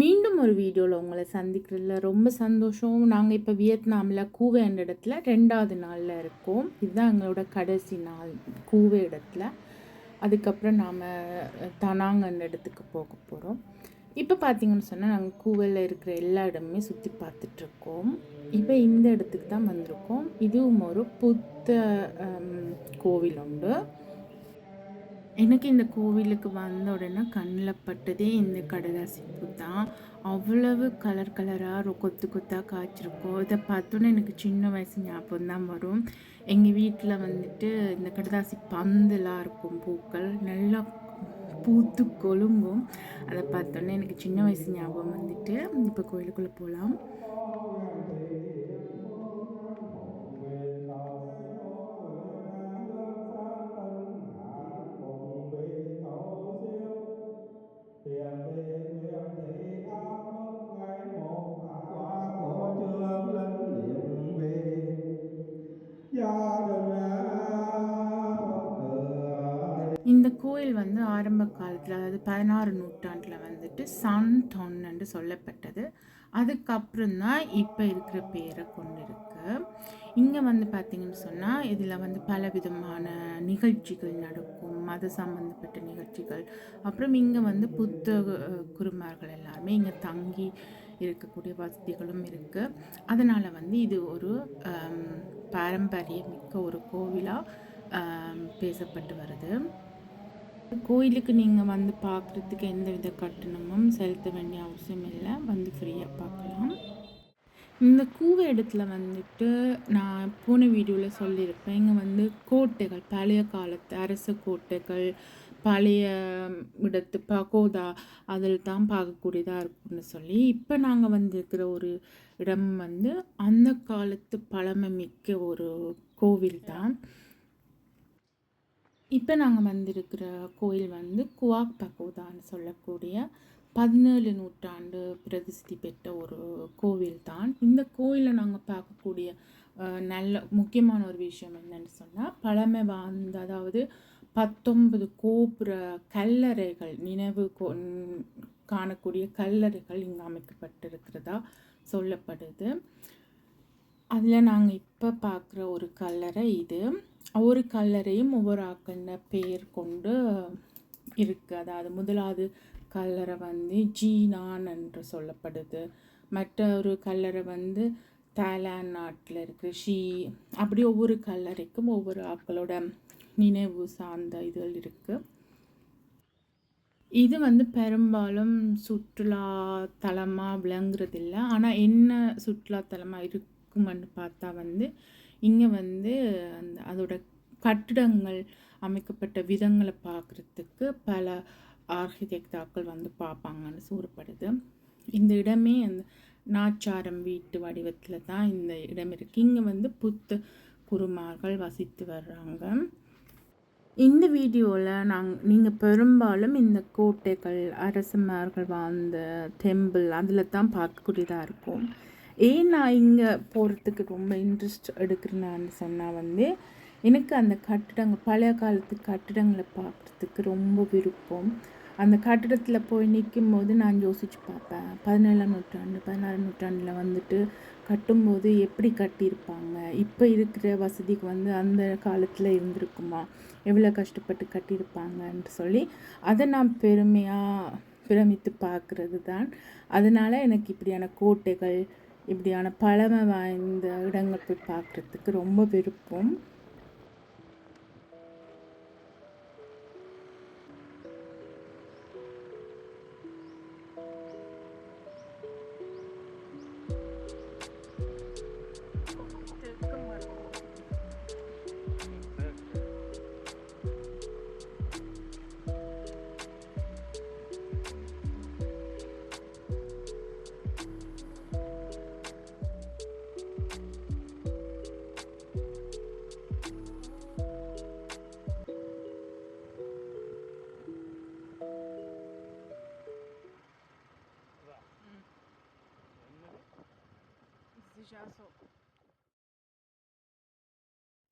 மீண்டும் ஒரு வீடியோவில் உங்களை சந்திக்கிறதுல ரொம்ப சந்தோஷம். நாங்கள் இப்போ வியட்நாமில் கூவே என்ற இடத்துல ரெண்டாவது நாளில் இருக்கோம். இதுதான் எங்களோட கடைசி நாள் கூவே இடத்துல. அதுக்கப்புறம் நாம் தனாங் இடத்துக்கு போக போகிறோம் இப்போ பார்த்தீங்கன்னு சொன்னால் நாங்கள் கூவையில் இருக்கிற எல்லா இடமுமே சுற்றி பார்த்துட்ருக்கோம் இப்போ இந்த இடத்துக்கு தான் வந்திருக்கோம். இதுவும் ஒரு புத்த கோவில் உண்டு. எனக்கு இந்த கோவிலுக்கு வந்த உடனே கண்ணில் பட்டதே இந்த கடதாசி பூ தான். அவ்வளவு கலர் கலராக கொத்து கொத்தாக காய்ச்சிருக்கோம். இதை பார்த்தோன்னே எனக்கு சின்ன வயசு ஞாபகம் தான் வரும். எங்கள் வீட்டில் வந்துட்டு இந்த கடதாசி பந்தெல்லாம் இருக்கும் பூக்கள் நல்லா பூத்து கொழும்பும் அதை பார்த்தோன்னே எனக்கு சின்ன வயசு ஞாபகம் வந்துட்டு இப்போ கோயிலுக்குள்ளே போகலாம் காலத்தில் அதாவது பதினாறு நூற்றாண்டில் வந்துட்டு சன் டொன் என்று சொல்லப்பட்டது. அதுக்கப்புறம் தான் இப்போ இருக்கிற பேரை கொண்டு இருக்கு இங்கே வந்து பார்த்தீங்கன்னு சொன்னால் இதில் வந்து பல விதமான நிகழ்ச்சிகள் நடக்கும். மத சம்மந்தப்பட்ட நிகழ்ச்சிகள். அப்புறம் இங்கே வந்து புத்த குருமார்கள் எல்லாருமே இங்கே தங்கி இருக்கக்கூடிய வசதிகளும் இருக்குது அதனால் வந்து இது ஒரு பாரம்பரியமிக்க ஒரு கோவிலாக பேசப்பட்டு வருது. கோயிலுக்கு நீங்கள் வந்து பார்க்குறதுக்கு எந்த வித கட்டணமும் செலுத்த வேண்டிய அவசியம் இல்லை. வந்து ஃப்ரீயாக பார்க்கலாம். இந்த கூவை இடத்துல வந்துட்டு நான் போன வீடியோவில் சொல்லியிருப்பேன். இங்கே வந்து கோட்டைகள் பழைய காலத்து அரச கோட்டைகள் பழைய இடத்து பகோதா அதில் தான் பார்க்கக்கூடியதாக இருக்கும்னு சொல்லி இப்போ நாங்கள் வந்திருக்கிற ஒரு இடம் வந்து அந்த காலத்து பழமை மிக்க ஒரு கோவில் தான். இப்போ நாங்கள் வந்திருக்கிற கோயில் வந்து குவாக் பகோதான்னு சொல்லக்கூடிய பதினேழு நூற்றாண்டு பிரதிஷ்டி பெற்ற ஒரு கோவில் தான் இந்த கோயிலில் நாங்கள் பார்க்கக்கூடிய நல்ல முக்கியமான ஒரு விஷயம் என்னன்னு சொன்னால் பழமை வாழ்ந்த அதாவது பத்தொன்பது கோபுர கல்லறைகள் நினைவு கோ காணக்கூடிய கல்லறைகள் இங்கே அமைக்கப்பட்டிருக்கிறதா சொல்லப்படுது. அதில் நாங்கள் இப்போ பார்க்குற ஒரு கல்லறை இது. ஒவ்வொரு கல்லறையும் ஒவ்வொரு ஆக்கண்ட பெயர் கொண்டு இருக்குது அதாவது முதலாவது கல்லறை வந்து ஜீனான் என்று சொல்லப்படுது. மற்ற ஒரு கல்லறை வந்து தாய்லாந்து நாட்டில் இருக்கிற ஷீ அப்படி ஒவ்வொரு கல்லறைக்கும் ஒவ்வொரு ஆக்களோட நினைவு சார்ந்த இதுகள் இருக்குது இது வந்து பெரும்பாலும் சுற்றுலா தலமாக விளங்குறதில்ல. ஆனால் என்ன சுற்றுலா தலமாக இருக்குமென்னு பார்த்தா வந்து இங்கே வந்து அந்த அதோட கட்டிடங்கள் அமைக்கப்பட்ட விதங்களை பார்க்குறதுக்கு பல ஆர்கிடெக்டாக்கள் வந்து பார்ப்பாங்கன்னு கூறப்படுது இந்த இடமே அந்த நாச்சாரம் வீட்டு வடிவத்தில் தான் இந்த இடம் இருக்குது இங்கே வந்து புத்த குருமார்கள் வசித்து வர்றாங்க. இந்த வீடியோவில் நாங்கள் நீங்கள் பெரும்பாலும் இந்த கோட்டைகள் அரசமார்கள் வாழ்ந்த டெம்பிள் அதில் தான் பார்க்கக்கூடியதாக இருக்கும். ஏன் நான் இங்கே போகிறதுக்கு ரொம்ப இன்ட்ரெஸ்ட் எடுக்கிறேன்னு சொன்னால் வந்து எனக்கு அந்த கட்டிடங்கள் பழைய காலத்து கட்டிடங்களை பார்க்குறதுக்கு ரொம்ப விருப்பம். அந்த கட்டிடத்தில் போய் நிற்கும் போது நான் யோசித்து பார்ப்பேன். பதினேழாம் நூற்றாண்டு பதினாறாம் நூற்றாண்டில் வந்துட்டு கட்டும்போது எப்படி கட்டியிருப்பாங்க? இப்போ இருக்கிற வசதிக்கு வந்து அந்த காலத்தில் இருந்திருக்குமா? எவ்வளோ கஷ்டப்பட்டு கட்டியிருப்பாங்கன்னு சொல்லி அதை நான் பெருமையாக பிரமித்து பார்க்குறது தான். அதனால் எனக்கு இப்படியான கோட்டைகள் இப்படியான பழமை வாய்ந்த இடங்கள் போய் பார்க்குறதுக்கு ரொம்ப விருப்பம்.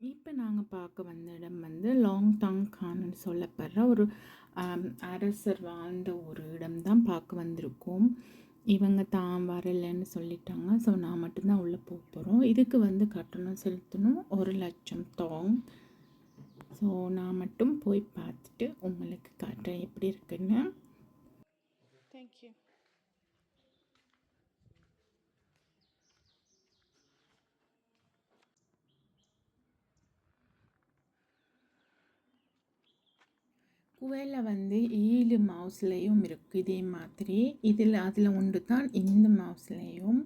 இப்போ நாங்கள் பார்க்க வந்த இடம் வந்து லாங் டாங் கான்னு சொல்லப்படுற ஒரு அரசர் வாழ்ந்த ஒரு இடம் தான் பார்க்க வந்திருக்கோம். இவங்க தான் வரலைன்னு சொல்லிட்டாங்க. ஸோ நான் மட்டும்தான் உள்ளே போக போகிறோம் இதுக்கு வந்து கட்டணம் செலுத்தணும். ஒரு லட்சம் தாங். ஸோ நான் மட்டும் போய் பார்த்துட்டு உங்களுக்கு காட்டுறேன். எப்படி இருக்குன்னு. குவையில் வந்து ஏழு மவுஸ்லேயும் இருக்குது இதே மாதிரி. இதில் அதில் ஒன்று தான் இந்த மவுஸ்லேயும்.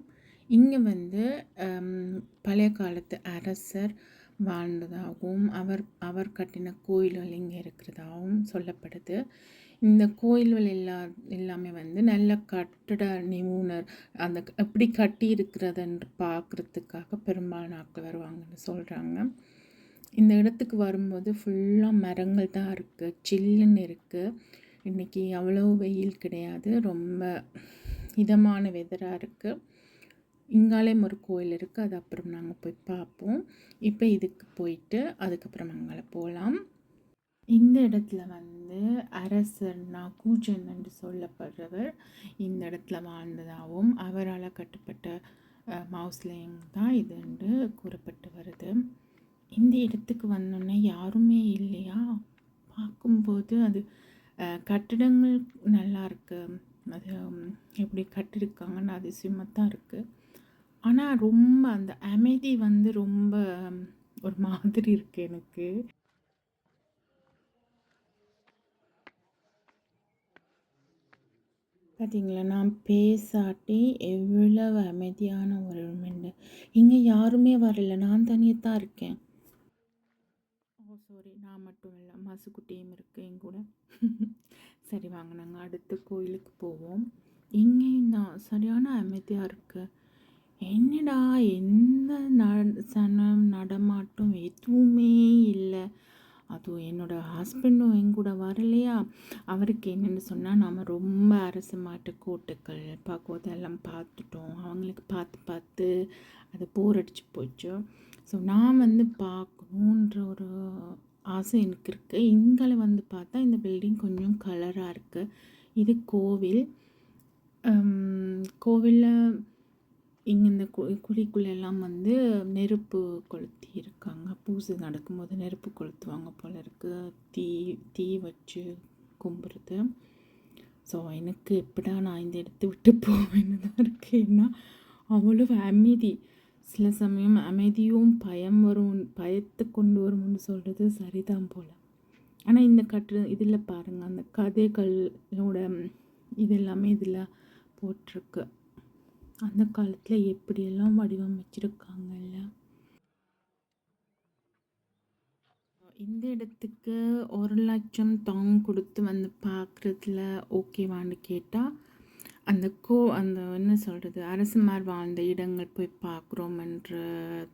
இங்கே வந்து பழைய காலத்து அரசர் வாழ்ந்ததாகவும் அவர் அவர் கட்டின கோயில்கள் இங்கே இருக்கிறதாகவும் சொல்லப்படுது. இந்த கோயில்கள் எல்லா எல்லாமே வந்து நல்ல கட்டட நிபுணர் அந்த எப்படி கட்டி இருக்கிறதுன்னு பார்க்குறதுக்காக பெரும்பாலான ஆட்கள் வருவாங்கன்னு சொல்கிறாங்க இந்த இடத்துக்கு வரும்போது ஃபுல்லாக மரங்கள் தான் இருக்குது சில்லுன்னு இருக்குது இன்றைக்கி அவ்வளோ வெயில் கிடையாது. ரொம்ப இதமான வெதராக இருக்குது இங்காலேயும் ஒரு கோயில் இருக்குது அது அப்புறம் நாங்கள் போய் பார்ப்போம். இப்போ இதுக்கு போயிட்டு அதுக்கப்புறம் அங்கே போகலாம் இந்த இடத்துல வந்து அரசர்னா கூஜன் என்று சொல்லப்படுறவர் இந்த இடத்துல வாழ்ந்ததாகவும் அவரால் கட்டுப்பட்ட மவுஸ்லேயும் தான் இது என்று கூறப்பட்டு வருது. இந்த இடத்துக்கு வந்தோன்னே யாருமே இல்லையா? பார்க்கும்போது அது கட்டிடங்கள் நல்லா இருக்குது அது எப்படி கட்டியிருக்காங்கன்னு அதிசயமாக தான் இருக்குது ஆனால் ரொம்ப அந்த அமைதி வந்து ரொம்ப ஒரு மாதிரி இருக்குது எனக்கு. பார்த்தீங்களா நான் பேசாட்டி எவ்வளவு அமைதியான ஒரு மெண்டு இங்கே யாருமே வரல. நான் தனியாக தான் இருக்கேன். சாரி நான் மட்டும் இல்லை மசுக்குட்டியும் இருக்கு என் கூட. சரி வாங்க நாங்கள் அடுத்த கோயிலுக்கு போவோம். இங்கேயும் தான் சரியான அமைதியாக இருக்குது என்னடா எந்த ந சனம் நடமாட்டம் எதுவுமே இல்லை. அதுவும் என்னோடய ஹஸ்பண்டும் என் கூட வரலையா? அவருக்கு என்னென்னு சொன்னால் நாம் ரொம்ப அரசு மாட்டு கோட்டுக்கள் பார்க்குவதெல்லாம் எல்லாம் பார்த்துட்டோம். அவங்களுக்கு பார்த்து பார்த்து அது போர் அடிச்சு போச்சு. ஸோ நான் வந்து பார்க்கணுன்ற ஒரு ஆசை எனக்கு இருக்குது இங்கே வந்து பார்த்தா இந்த பில்டிங் கொஞ்சம் கலராக இருக்குது இது கோவில். கோவிலில் இங்கே இந்த கு குழிக்குள்ள எல்லாம் வந்து நெருப்பு கொளுத்தி இருக்காங்க. பூஜை நடக்கும்போது நெருப்பு கொளுத்துவாங்க போல இருக்குது தீ தீ வச்சு கும்புறது. ஸோ எனக்கு எப்படா நான் இந்த இடத்து விட்டு போவேன்னு தான் இருக்கு. ஏன்னா அவ்வளோ அமைதி. சில சமயம் அமைதியும் பயம் வரும் பயத்தை கொண்டு வரும்னு சொல்கிறது சரிதான் போல். ஆனால் இந்த கட்டு இதில் பாருங்கள் அந்த கதைகளோட இது எல்லாமே இதில் போட்டிருக்கு. அந்த காலத்தில் எப்படியெல்லாம் வடிவமைச்சிருக்காங்கல்ல இந்த இடத்துக்கு ஒரு லட்சம் தாங் கொடுத்து வந்து பார்க்குறதுல ஓகேவான்னு கேட்டால் அந்த கோ அந்த என்ன சொல்கிறது அரசுமார் வாழ்ந்த இடங்கள் போய் பார்க்குறோம்ன்ற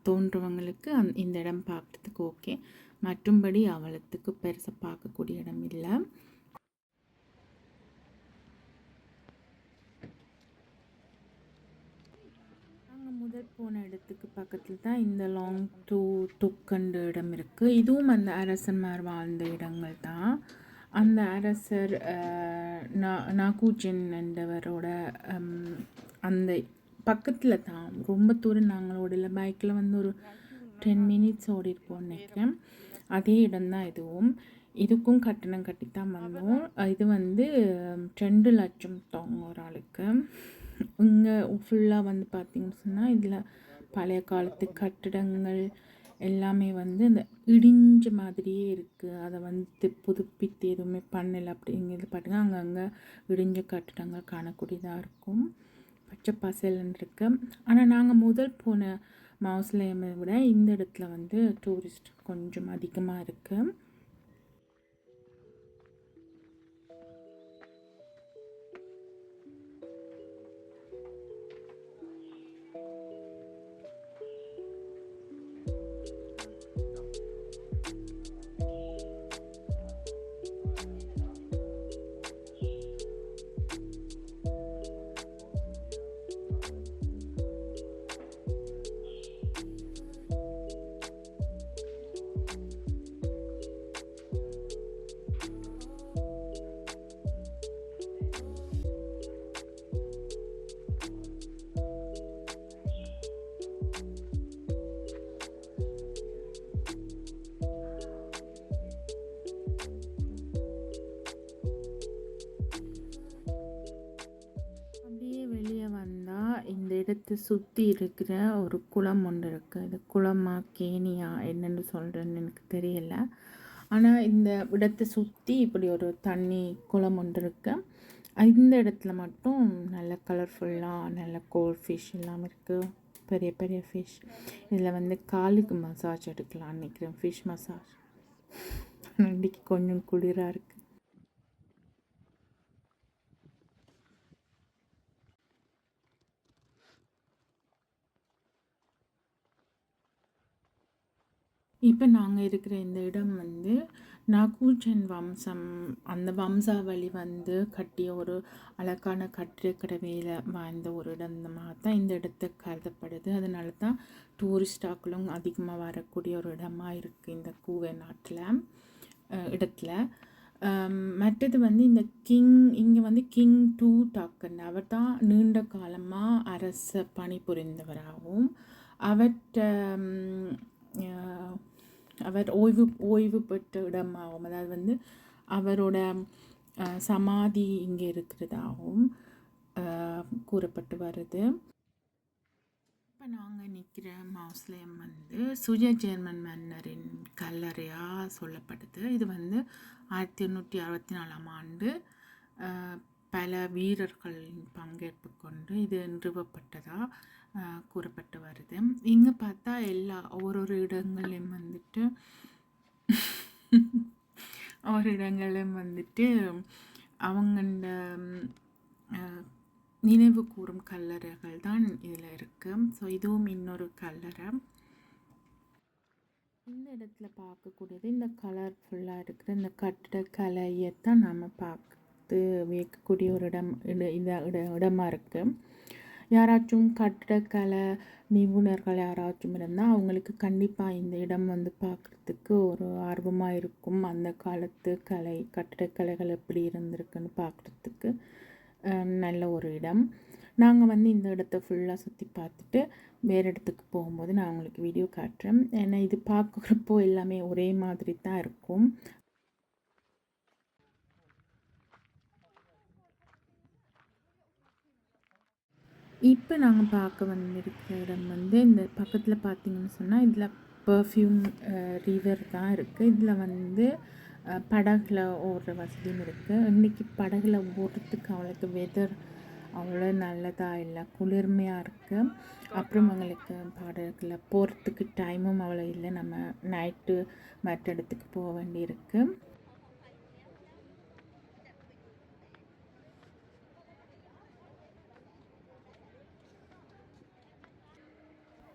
தோன்றவங்களுக்கு அந் இந்த இடம் பார்க்குறதுக்கு ஓகே. மற்றும்படி அவளத்துக்கு பெருசாக பார்க்கக்கூடிய இடம் இல்லை. நாங்கள் முதல் போன இடத்துக்கு பக்கத்தில் தான் இந்த லாங் டூ துக்கண்டு இடம் இருக்குது இதுவும் அந்த அரசன்மார் வாழ்ந்த இடங்கள் தான். அந்த அரசர் நா- நாகூஜன் என்றவரோட அந்த பக்கத்தில் தான் ரொம்ப தூரம் நாங்கள் ஓடல. பைக்கில் வந்து ஒரு டென் மினிட்ஸ் ஓடிருப்போம் நினைக்கிறேன். அதே இடம்தான் இதுவும். இதுக்கும் கட்டணம் கட்டி தான் வந்தோம். இது வந்து ரெண்டு லட்சம் தாங்க ஒரு ஆளுக்கு. இங்கே ஃபுல்லாக வந்து பார்த்தீங்கன்னு சொன்னால் இதில் பழைய காலத்து கட்டிடங்கள் எல்லாமே வந்து இந்த இடிஞ்ச மாதிரியே இருக்குது அதை வந்து புதுப்பித்து எதுவுமே பண்ணலை அப்படிங்கிறது பாட்டுங்க அங்கங்கே இடிஞ்ச கட்டிடங்கள் காணக்கூடியதாக இருக்கும். பச்சை பசேல்னு இருக்கு. ஆனால் நாங்கள் முதல் போன மவுஸ்லேயமை விட இந்த இடத்துல வந்து டூரிஸ்ட் கொஞ்சம் அதிகமாக இருக்குது இடத்தை சுற்றி இருக்கிற ஒரு குளம் ஒன்று இருக்குது இது குளமா கேணியா என்னென்னு சொல்கிறேன்னு எனக்கு தெரியல. ஆனால் இந்த இடத்தை சுற்றி இப்படி ஒரு தண்ணி குளம் ஒன்று இருக்குது இந்த இடத்துல மட்டும் நல்ல கலர்ஃபுல்லாக நல்ல கோல்ட் ஃபிஷ் எல்லாம் இருக்குது பெரிய பெரிய ஃபிஷ் இதில் வந்து காலுக்கு மசாஜ் எடுக்கலாம் நினைக்கிறேன். ஃபிஷ் மசாஜ் இன்னைக்கு கொஞ்சம் குளிராக இருக்குது இப்போ நாங்கள் இருக்கிற இந்த இடம் வந்து நாகூஜன் வம்சம். அந்த வம்சாவளி வந்து கட்டிய ஒரு அழகான கட்டிடக்கடவையில் வாழ்ந்த ஒரு இடமாக தான். இந்த இடத்த கருதப்படுது. அதனால தான் டூரிஸ்டாக்களும் அதிகமாக வரக்கூடிய ஒரு இடமா இருக்குது இந்த கூவை நாட்டில் இடத்துல. மற்றது வந்து இந்த கிங் இங்கே வந்து கிங் டூ டாக்கன். அவர் தான் நீண்ட காலமாக அரச பணிபுரிந்தவராகவும் அவற்ற அவர் ஓய்வு ஓய்வு பெற்ற இடமாகவும் அதாவது வந்து அவரோட சமாதி இங்கே இருக்கிறதாகவும் கூறப்பட்டு வருது. இப்போ நாங்கள் நிற்கிற மௌஸ்லேயம் வந்து சுய ஜெர்மன் மன்னரின் கல்லறையாக சொல்லப்படுது. இது வந்து ஆயிரத்தி எண்ணூற்றி அறுபத்தி நாலாம் ஆண்டு பல வீரர்களின் பங்கேற்பு கொண்டு இது நிறுவப்பட்டதாக கூறப்பட்டு வருது. இங்கே பார்த்தா எல்லா ஒரு ஒரு இடங்களையும் வந்துட்டு ஒரு இடங்களையும் வந்துட்டு அவங்களோட நினைவு கூறும் கல்லறைகள் தான் இதில் இருக்குது ஸோ இதுவும் இன்னொரு கல்லறை. இந்த இடத்துல பார்க்கக்கூடியது இந்த கலர்ஃபுல்லாக இருக்கிற இந்த கட்டிடக்கலையை தான் நம்ம பார்த்து வியக்கக்கூடிய ஒரு இடம் இட இந்த இட இடமா இருக்குது யாராச்சும் கட்டிடக்கலை நிபுணர்கள் யாராச்சும் இருந்தால் அவங்களுக்கு கண்டிப்பாக இந்த இடம் வந்து பார்க்குறதுக்கு ஒரு ஆர்வமாக இருக்கும். அந்த காலத்து கலை கட்டிடக்கலைகள் எப்படி இருந்திருக்குன்னு பார்க்குறதுக்கு நல்ல ஒரு இடம். நாங்கள் வந்து இந்த இடத்த ஃபுல்லாக சுற்றி பார்த்துட்டு வேறு இடத்துக்கு போகும்போது நான் உங்களுக்கு வீடியோ காட்டுறேன். ஏன்னா இது பார்க்குறப்போ எல்லாமே ஒரே மாதிரி தான் இருக்கும். இப்போ நாங்கள் பார்க்க வந்திருக்கிற இடம் வந்து இந்த பக்கத்தில் பார்த்தீங்கன்னு சொன்னால் இதில் பர்ஃப்யூம் ரிவர் தான் இருக்குது இதில் வந்து படகுல ஓடுற வசதியும் இருக்குது இன்றைக்கி படகுல ஓடுறதுக்கு அவளுக்கு வெதர் அவ்வளோ நல்லதாக இல்லை குளிர்மையாக இருக்குது அப்புறம் அவங்களுக்கு படகுல போகிறதுக்கு டைமும் அவ்வளோ இல்லை. நம்ம நைட்டு மற்ற இடத்துக்கு போக வேண்டியிருக்கு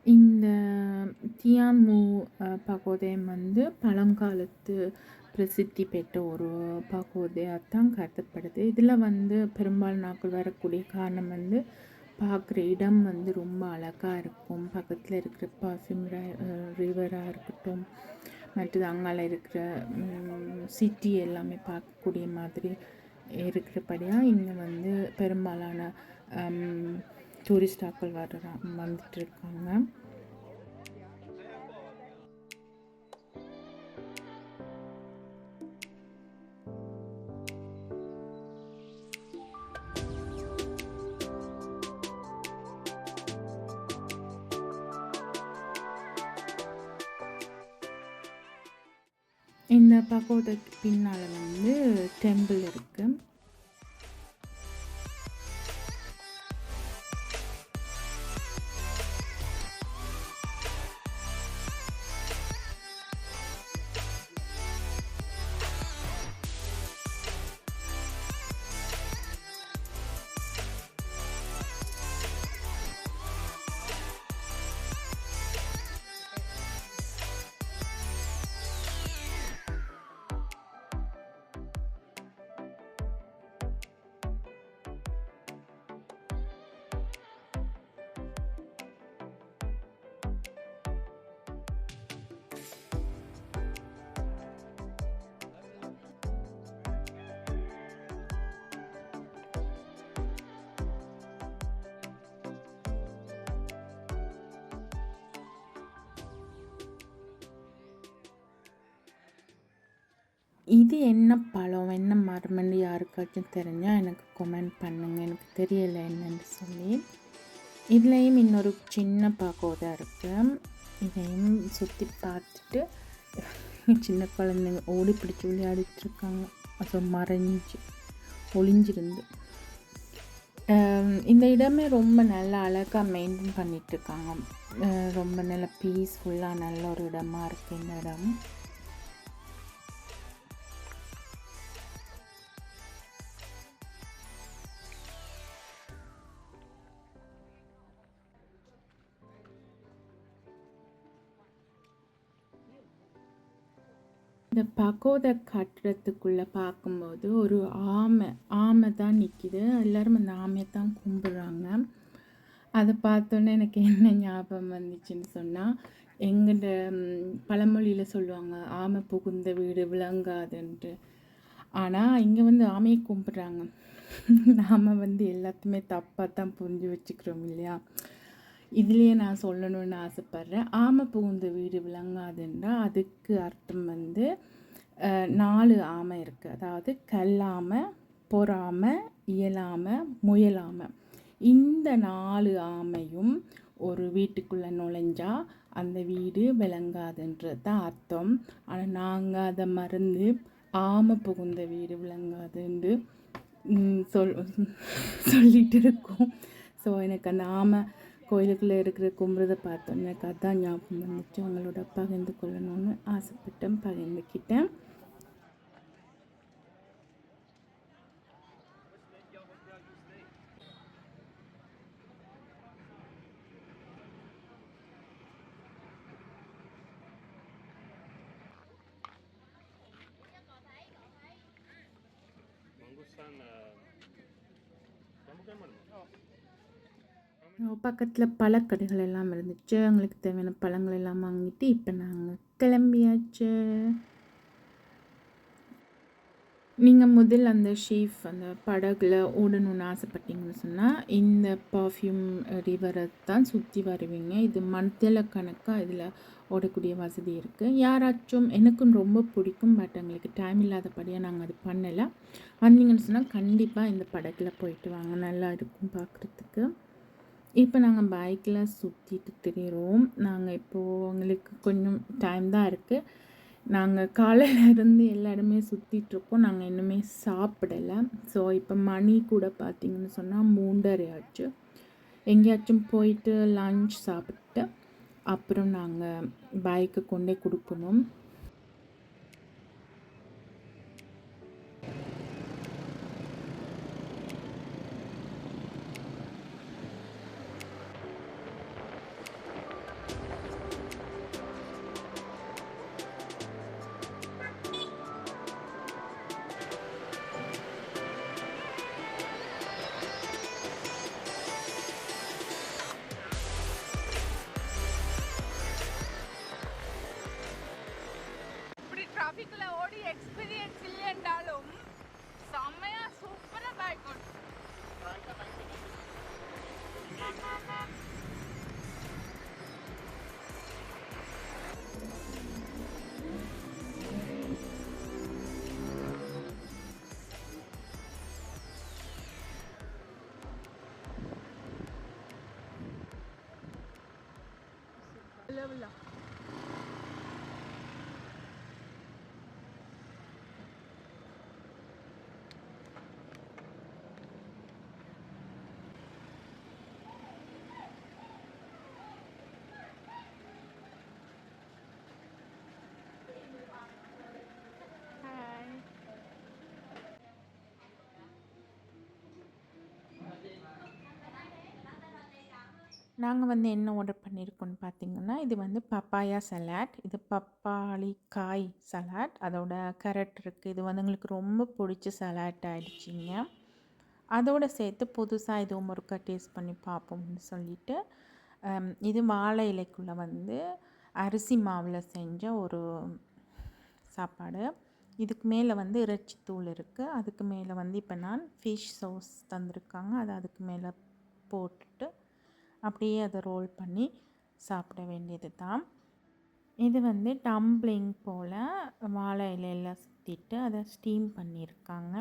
இந்த தியான்மு பகோதை பகோதயம் வந்து பழங்காலத்து பிரசித்தி பெற்ற ஒரு பகோதையாக தான் கருதப்படுது. இதில் வந்து பெரும்பாலும் நாட்கள் வரக்கூடிய காரணம் வந்து பார்க்குற இடம் வந்து ரொம்ப அழகாக இருக்கும். பக்கத்தில் இருக்கிற பாசிம் ரிவராக இருக்கட்டும் மற்றது அங்கால இருக்கிற சிட்டி எல்லாமே பார்க்கக்கூடிய மாதிரி இருக்கிறபடியாக இங்கே வந்து பெரும்பாலான டூரிஸ்டாக்கள் வர வந்துட்டு இருக்காங்க. இந்த பகோதைக்கு பின்னால் வந்து டெம்பிள் இருக்குது இது என்ன பழம்? என்ன மரமன்னு யாருக்காச்சும் தெரிஞ்சால் எனக்கு கமெண்ட் பண்ணுங்கள் எனக்கு தெரியலை என்னன்னு சொல்லி. இதுலேயும் இன்னொரு சின்ன பாக்கோதா இருக்குது இதையும் சுற்றி பார்த்துட்டு சின்ன குழந்தைங்க ஓடி பிடிச்சி விளையாடிட்டு இருக்காங்க. அது மறைஞ்சு ஒளிஞ்சிருந்து. இந்த இடமே ரொம்ப நல்லா அழகாக மெயின்டைன் பண்ணிகிட்ருக்காங்க ரொம்ப நல்ல பீஸ்ஃபுல்லாக நல்ல ஒரு இடமா இருக்குது இந்த இடம். இந்த பகோதா கட்டுறதுக்குள்ளே பார்க்கும்போது ஒரு ஆமை ஆமை தான் நிற்கிது எல்லாரும் அந்த ஆமையை தான் கும்பிட்றாங்க. அதை பார்த்தோன்னே எனக்கு என்ன ஞாபகம் வந்துச்சுன்னு சொன்னால் எங்கிட்ட பழமொழியில் சொல்லுவாங்க ஆமை புகுந்த வீடு விளங்காதுன்ட்டு. ஆனால் இங்கே வந்து ஆமையை கும்பிட்றாங்க. நாம் வந்து எல்லாத்தையுமே தப்பாக தான் புரிஞ்சு வச்சுக்கிறோம் இல்லையா? இதுலேயே நான் சொல்லணும்னு ஆசைப்பட்றேன். ஆமை புகுந்த வீடு விளங்காதுன்றா அதுக்கு அர்த்தம் வந்து நாலு ஆமை இருக்குது அதாவது கல்லாமை பொறாமை இயலாமை முயலாமை. இந்த நாலு ஆமையும் ஒரு வீட்டுக்குள்ளே நுழைஞ்சா அந்த வீடு விளங்காதுன்றது தான் அர்த்தம். ஆனால் நாங்கள் அதை மறந்து ஆமை புகுந்த வீடு விளங்காதுன்னு சொல் சொல்லிகிட்டு இருக்கோம். ஸோ எனக்கு அந்த ஆமை கோயிலுக்குள்ளே இருக்கிற கும்புறதை பார்த்தோன்னே கதா ஞாபகம் வந்துச்சு. அவங்களோட பகிர்ந்து கொள்ளணும்னு ஆசைப்பட்டேன். பகிர்ந்துக்கிட்டேன். Mangustan, uh, kamu kan mana? பக்கத்தில் பழக்கடைகள் எல்லாம் இருந்துச்சு. அவங்களுக்கு தேவையான பழங்கள் எல்லாம் வாங்கிட்டு இப்போ நாங்கள் கிளம்பியாச்சு. நீங்கள் முதல் அந்த ஷீஃப் அந்த படகுல ஓடணும்னு ஆசைப்பட்டீங்கன்னு சொன்னால் இந்த பர்ஃப்யூம் ரிவரை தான் சுற்றி வருவீங்க. இது மத்தியில் கணக்காக இதில் ஓடக்கூடிய வசதி இருக்குது யாராச்சும் எனக்கும் ரொம்ப பிடிக்கும் பட் எங்களுக்கு டைம் இல்லாதபடியாக நாங்கள் அது பண்ணலை. வந்தீங்கன்னு சொன்னால் கண்டிப்பாக இந்த படகுல போயிட்டு வாங்க. நல்லா இருக்கும் பார்க்குறதுக்கு இப்போ நாங்கள் பைக்கில் சுற்றிட்டு திரிகிறோம் நாங்கள் இப்போது எங்களுக்கு கொஞ்சம் டைம் தான் இருக்குது நாங்கள் காலையிலேருந்து இருந்து எல்லா சுற்றிட்டுருக்கோம் நாங்கள் இன்னுமே சாப்பிடலை. ஸோ இப்போ மணி கூட பார்த்திங்கன்னு சொன்னால் மூன்றரை ஆச்சு. எங்கேயாச்சும் போயிட்டு லஞ்ச் சாப்பிட்டு அப்புறம் நாங்கள் பைக்கை கொண்டே கொடுக்கணும். நாங்கள் வந்து என்ன ஆர்டர் பண்ணியிருக்கோன்னு பார்த்தீங்கன்னா இது வந்து பப்பாயா சலாட் இது பப்பாளி காய் சலாட் அதோட கேரட் இருக்குது இது வந்து எங்களுக்கு ரொம்ப பிடிச்ச சலாட் ஆயிடுச்சிங்க. அதோட சேர்த்து புதுசாக இதுவும் ஒருக்கா டேஸ்ட் பண்ணி பார்ப்போம்னு சொல்லிட்டு இது வாழை இலைக்குள்ளே வந்து அரிசி மாவில் செஞ்ச ஒரு சாப்பாடு. இதுக்கு மேலே வந்து இறைச்சி தூள் இருக்குது அதுக்கு மேலே வந்து இப்போ நான் ஃபிஷ் சோஸ் தந்திருக்காங்க. அதை அதுக்கு மேலே போட்டுட்டு அப்படியே அதை ரோல் பண்ணி சாப்பிட வேண்டியது தான். இது வந்து டம்ப்ளிங் போல் வாழை இலையில் சுற்றிட்டு அதை ஸ்டீம் பண்ணியிருக்காங்க.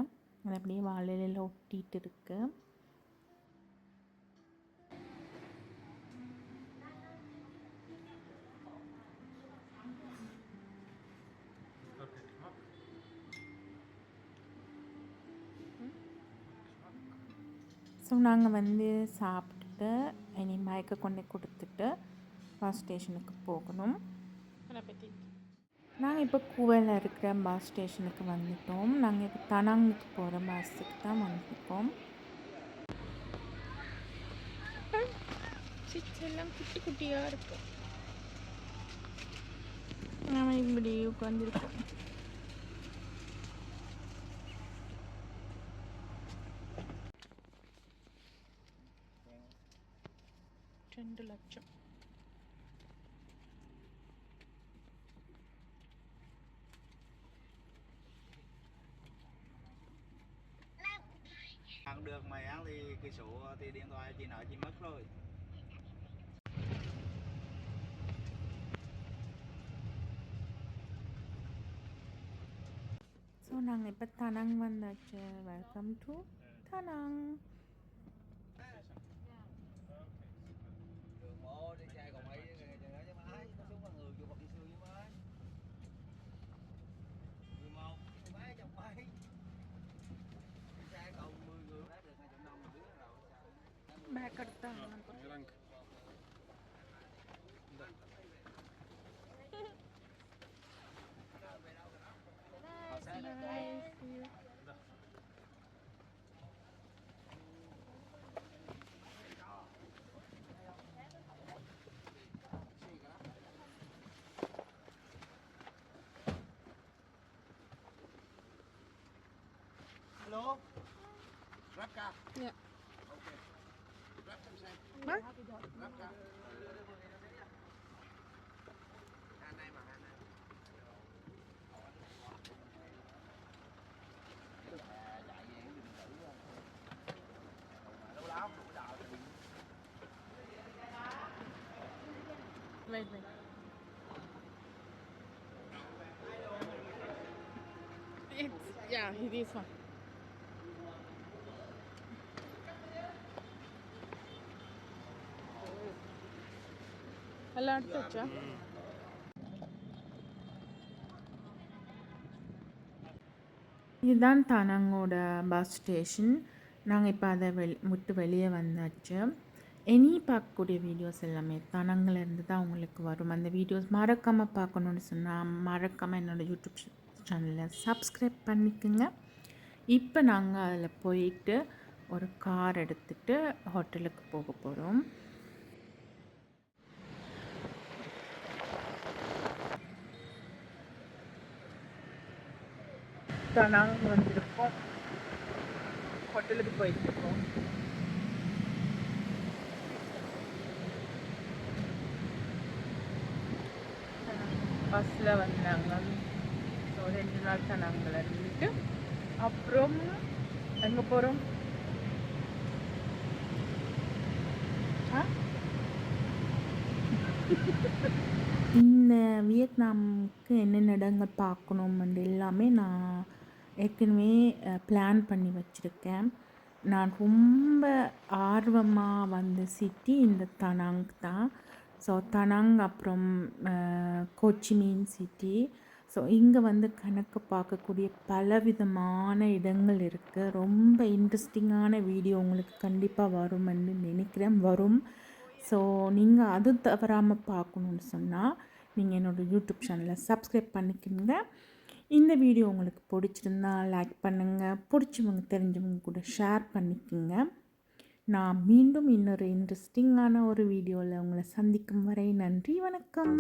அது அப்படியே வாழை இலையில் ஒட்டிகிட்டு இருக்குது ஸோ நாங்கள் வந்து சாப்பிட்டு சாப்பிட்டுட்டு இனி மயக்க கொண்டு கொடுத்துட்டு பஸ் ஸ்டேஷனுக்கு போகணும். நாங்கள் இப்போ கூவையில் இருக்கிற பஸ் ஸ்டேஷனுக்கு வந்துட்டோம். நாங்கள் இப்போ தனாங்குக்கு போகிற பஸ்ஸுக்கு தான் வந்திருக்கோம். எல்லாம் குட்டி குட்டியாக இருக்கும். நாம இப்படி உட்காந்துருக்கோம் ஸோ நாங்கள் இப்போ தனங் வந்தாச்சு welcome to Da Nang đường Hello? Raka? Yeah. Dạ. Okay. Raka, say. Mark? Raka. Hanai mà, Hanai. Lên, lên. It's, yeah, dạ, this one. எல்லாம் எடுத்தாச்சா இதுதான் தனங்கோட பஸ் ஸ்டேஷன் நாங்கள் இப்போ அதை வெளி விட்டு வெளியே வந்தாச்சு இனி பார்க்கக்கூடிய வீடியோஸ் எல்லாமே தனங்கள்லேருந்து தான் உங்களுக்கு வரும் அந்த வீடியோஸ் மறக்காமல் பார்க்கணுன்னு சொன்னால் மறக்காமல் என்னோடய யூடியூப் சேனலை சப்ஸ்கிரைப் பண்ணிக்கோங்க இப்போ நாங்கள் அதில் போயிட்டு ஒரு கார் எடுத்துகிட்டு ஹோட்டலுக்கு போக போகிறோம் தனாங் வந்திருக்கோம் ஹோட்டலுக்கு போயிட்டு இருக்கோம் பஸ்ஸில் வந்தாங்க. ஸோ ரெண்டு நாள் தனாங்கில் இருந்துட்டு அப்புறம் எங்கே போகிறோம் இந்த வியட்நாமுக்கு என்னென்ன இடங்கள் பார்க்கணுமெண்டு எல்லாமே நான் ஏற்கனவே பிளான் பண்ணி வச்சுருக்கேன். நான் ரொம்ப ஆர்வமாக வந்த சிட்டி இந்த தனாங் தான். ஸோ தனாங் அப்புறம் கோச்சிமீன் சிட்டி ஸோ இங்கே வந்து கணக்கு பார்க்கக்கூடிய பலவிதமான இடங்கள் இருக்குது ரொம்ப இன்ட்ரெஸ்டிங்கான வீடியோ உங்களுக்கு கண்டிப்பாக வரும்னு நினைக்கிறேன். வரும். ஸோ நீங்கள் அது தவறாமல் பார்க்கணுன்னு சொன்னால் நீங்கள் என்னோடய யூடியூப் சேனலை சப்ஸ்கிரைப் பண்ணிக்கிங்க. இந்த வீடியோ உங்களுக்கு பிடிச்சிருந்தா லைக் பண்ணுங்கள் பிடிச்சவங்க தெரிஞ்சவங்க கூட ஷேர் பண்ணிக்கோங்க. நான் மீண்டும் இன்னொரு இன்ட்ரெஸ்டிங்கான ஒரு வீடியோவில் உங்களை சந்திக்கும் வரை நன்றி வணக்கம்.